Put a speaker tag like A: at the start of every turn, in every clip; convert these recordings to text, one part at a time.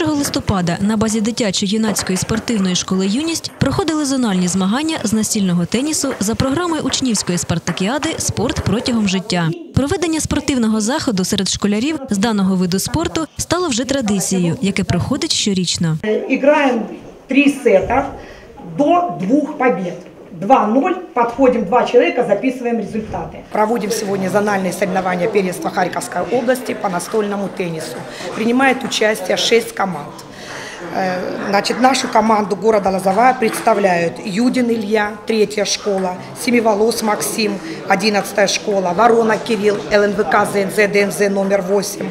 A: 1 листопада на базі дитячої юнацької спортивної школи Юність проходили зональні змагання з настільного тенісу за програмою учнівської спартакіади Спорт протягом життя. Проведення спортивного заходу серед школярів з даного виду спорту стало вже традицією, яке проходить щорічно.
B: Играем три сета до двух побед. 2-0, подходим два человека, записываем результаты. Проводим сегодня зональные соревнования первенства Харьковской области по настольному теннису. Принимает участие 6 команд. Э, Значит, нашу команду города Лозовая представляют Юдин Илья, третья школа, Семиволос Максим, одиннадцатая школа, Ворона Кирилл, ЛНВК ЗНЗ, ДНЗ номер 8,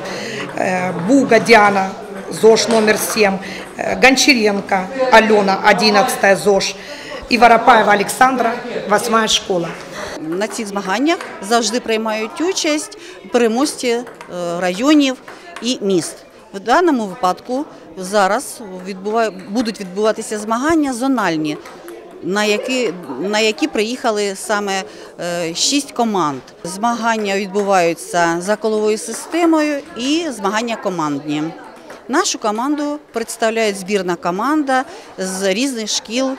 B: э, Буга Диана, ЗОЖ номер 7, э, Гончаренко Алена, 11 ЗОЖ, и Воропаева Александра, 8 школа.
C: На цих змаганнях завжди приймають участь переможці е, районів і міст. В даному випадку зараз відбува- будуть відбуватися змагання зональні, на які, на які приїхали саме е, шість команд. Змагання відбуваються за коловою системою і змагання командні. Нашу команду представляє збірна команда з різних шкіл е,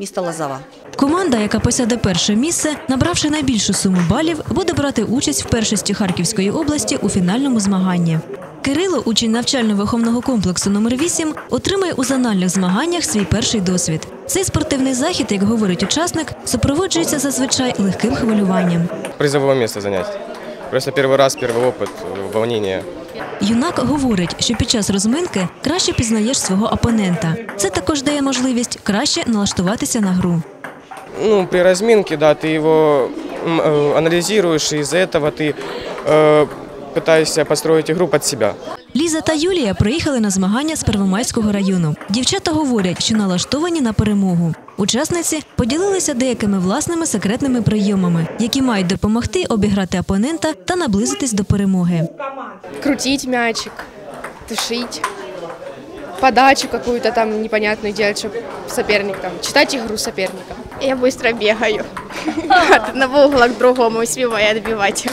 C: міста Лозова.
A: Команда, яка посяде перше місце, набравши найбільшу суму балів, буде брати участь в першості Харківської області у фінальному змаганні. Кирило, учень навчально-виховного комплексу номер 8 отримає у зональних змаганнях свій перший досвід. Цей спортивний захід, як говорить учасник, супроводжується зазвичай легким хвилюванням.
D: призового места занять. Просто первый раз, первый опыт, э, волнение.
A: Юнак говорить, що під час розминки краще пізнаєш свого опонента. Це також дає можливість краще налаштуватися на гру.
D: Ну, при разминке, да, ты его м, э, анализируешь, и из-за этого ты э, пытаешься построить игру под себя.
A: Ліза та Юлія приїхали на змагання з Первомайського району. Дівчата говорять, що налаштовані на перемогу. Учасниці поділилися деякими власними секретними прийомами, які мають допомогти обіграти опонента та наблизитись до перемоги.
E: крутить мячик, тушить, подачу какую-то там непонятную делать, чтобы соперник там, читать игру соперника.
F: Я быстро бегаю. От одного угла к другому успеваю отбивать.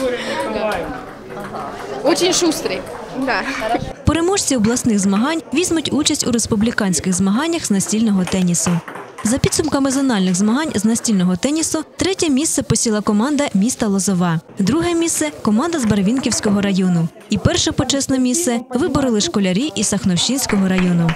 E: Очень шустрый.
F: Да.
A: Переможці обласних змагань візьмуть участь у республіканських змаганнях з настільного тенісу. За підсумками зональних змагань з настільного тенісу, третє місце посіла команда міста Лозова, друге місце команда з Барвінківського району. І перше почесне місце вибороли школярі із Сахновщинського району.